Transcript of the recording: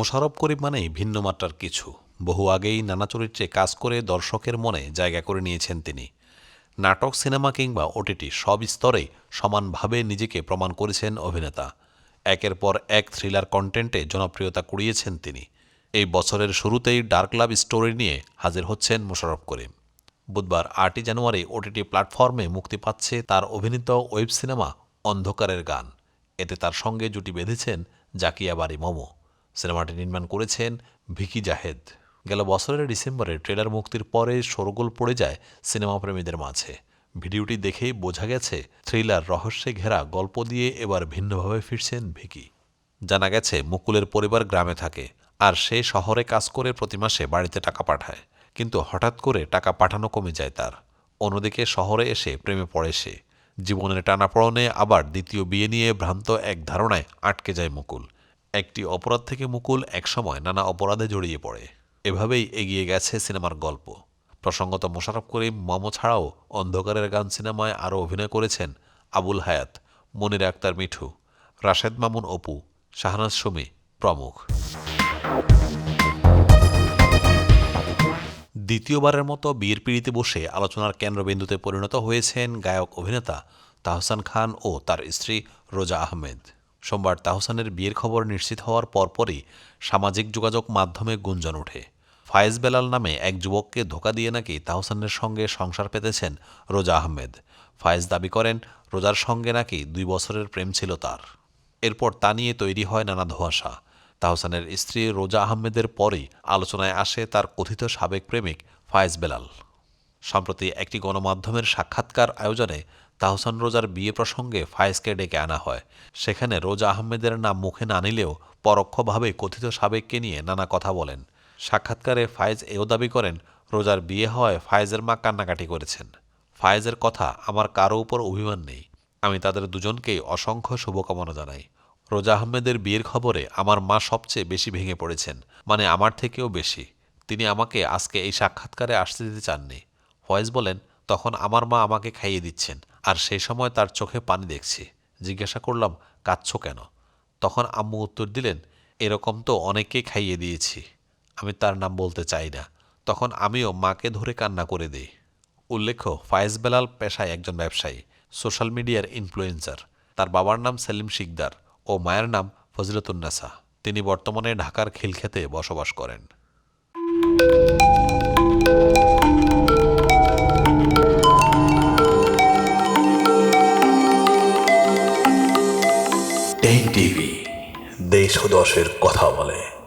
মোশাররফ করিম মানেই ভিন্ন মাত্রার কিছু। বহু আগেই নানা চরিত্রে কাজ করে দর্শকের মনে জায়গা করে নিয়েছেন তিনি। নাটক, সিনেমা কিংবা ওটিটি সব স্তরে সমানভাবে নিজেকে প্রমাণ করেছেন অভিনেতা। একের পর এক থ্রিলার কন্টেন্টে জনপ্রিয়তা কুড়িয়েছেন তিনি। এই বছরের শুরুতেই ডার্ক লাভ স্টোরি নিয়ে হাজির হচ্ছেন মোশারফ করিম। বুধবার আটই জানুয়ারি ওটিটি প্ল্যাটফর্মে মুক্তি পাচ্ছে তার অভিনীত ওয়েব সিনেমা অন্ধকারের গান। এতে তার সঙ্গে জুটি বেঁধেছেন জাকিয়া বাড়ি মোমো। সিনেমাটি নির্মাণ করেছেন ভিকি জাহেদ। গেল বছরের ডিসেম্বরে ট্রেলার মুক্তির পরে শোরগোল পড়ে যায় সিনেমা প্রেমীদের মাঝে। ভিডিওটি দেখেই বোঝা গেছে, থ্রিলার রহস্যে ঘেরা গল্প দিয়ে এবার ভিন্নভাবে ফিরছেন ভিকি। জানা গেছে, মুকুলের পরিবার গ্রামে থাকে, আর সে শহরে কাজ করে প্রতি মাসে বাড়িতে টাকা পাঠায়। কিন্তু হঠাৎ করে টাকা পাঠানো কমে যায় তার। অন্যদিকে শহরে এসে প্রেমে পড়ে সে। জীবনের টানাপড়নে আবার দ্বিতীয় বিয়ে নিয়ে ভ্রান্ত এক ধারণায় আটকে যায় মুকুল। একটি অপরাধ থেকে মুকুল একসময় নানা অপরাধে জড়িয়ে পড়ে। এভাবেই এগিয়ে গেছে সিনেমার গল্প। প্রসঙ্গত মোশারফ করিম, মম ছাড়াও অন্ধকারের গান সিনেমায় আরও অভিনয় করেছেন আবুল হায়াত, মনির আক্তার মিঠু, রাশেদ মামুন অপু, শাহনাজ সুমি প্রমুখ। দ্বিতীয়বারের মতো বিয়ের পিড়িতে বসে আলোচনার কেন্দ্রবিন্দুতে পরিণত হয়েছেন গায়ক অভিনেতা তাহসান খান ও তার স্ত্রী রোজা আহমেদ। সোমবার তাহসানের বিয়ের খবর নিশ্চিত হওয়ার পরপরই সামাজিক যোগাযোগ মাধ্যমে গুঞ্জন ওঠে। ফায়েজ বেলাল নামে এক যুবককে ধোকা দিয়ে নাকি তাহসানের সঙ্গে সংসার পেতেছেন রোজা আহমেদ। ফায়েজ দাবি করেন, রোজার সঙ্গে নাকি দুই বছরের প্রেম ছিল তার। এরপর তা নিয়ে তৈরি হয় নানা ধোঁয়াশা। তাহসানের স্ত্রী রোজা আহমেদের পরেই আলোচনায় আসে তার কথিত সাবেক প্রেমিক ফায়েজ বেলাল। সম্প্রতি একটি গণমাধ্যমের সাক্ষাৎকার আয়োজনে তাহসান রোজার বিয়ে প্রসঙ্গে ফায়েজকে ডেকে আনা হয়। সেখানে রোজা আহমেদের নাম মুখে না নিলেও পরোক্ষভাবে কথিত সাবেককে নিয়ে নানা কথা বলেন। সাক্ষাৎকারে ফায়েজ এও দাবি করেন, রোজার বিয়ে হওয়ায় ফায়েজের মা কান্নাকাটি করেছেন। ফায়েজের কথা আমার কারও উপর অভিমান নেই। আমি তাদের দুজনকেই অসংখ্য শুভকামনা জানাই। রোজা আহমেদের বিয়ের খবরে আমার মা সবচেয়ে বেশি ভেঙে পড়েছেন মানে আমার থেকেও বেশি। তিনি আমাকে আজকে এই সাক্ষাৎকারে আসতে দিতে চাননি। ফয়েজ বলেন, তখন আমার মা আমাকে খাইয়ে দিচ্ছেন। আর সেই সময় তার চোখে পানি দেখছি। জিজ্ঞাসা করলাম, কাঁদছ কেন? তখন আম্মু উত্তর দিলেন, এরকম তো অনেককেই খাইয়ে দিয়েছি। আমি তার নাম বলতে চাই না। তখন আমিও মাকে ধরে কান্না করে দিই। উল্লেখ্য, ফায়েজ বেলাল পেশায় একজন ব্যবসায়ী, সোশ্যাল মিডিয়ার ইনফ্লুয়েন্সার। তার বাবার নাম সেলিম শিকদার ও মায়ের নাম ফজিলতুন্নেসা। তিনি বর্তমানে ঢাকার খিলক্ষেতে বসবাস করেন। টেক টিভি দেশ দশের কথা বলে।